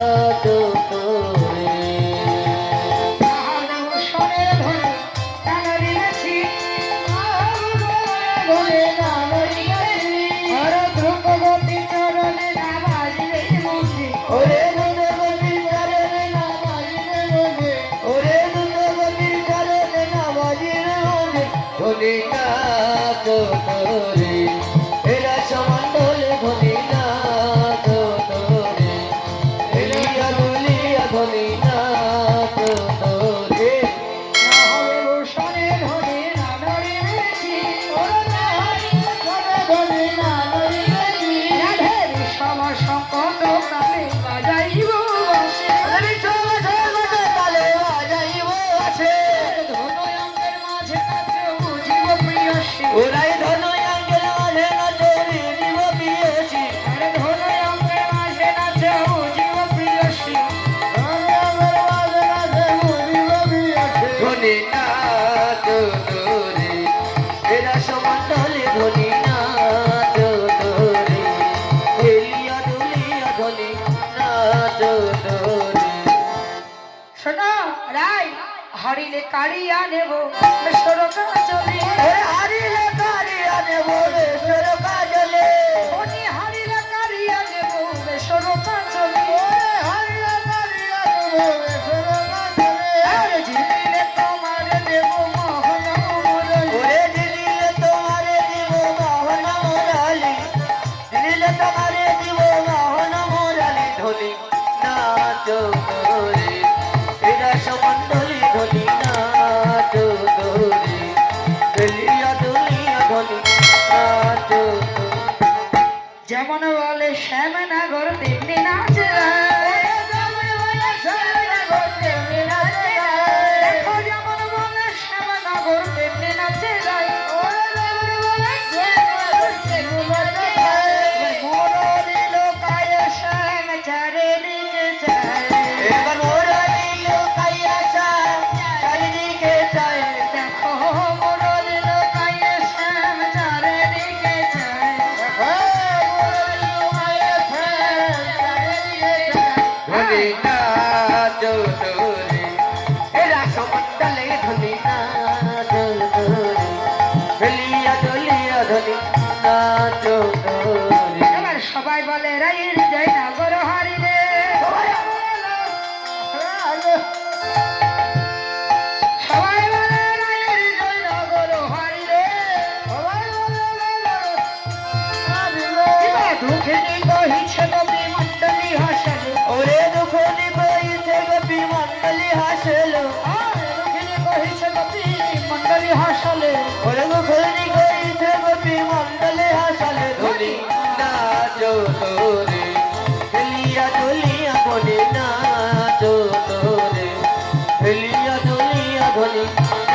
Bonita, bonita, bonita, bonita, bonita, bonita, হারিলে কারিয়া নেব মেশর কাজলে। হারিলে কারিয়া নেব মেশর কাজলে। শ্যামন বলে শ্যামনা গর তেমনি নাচ। এবার সবাই বলে রাইর জয় নাগর হারি রে সবাই বলে রাইর জয় নাগর হারি রে সবাই বলে ধুখিনী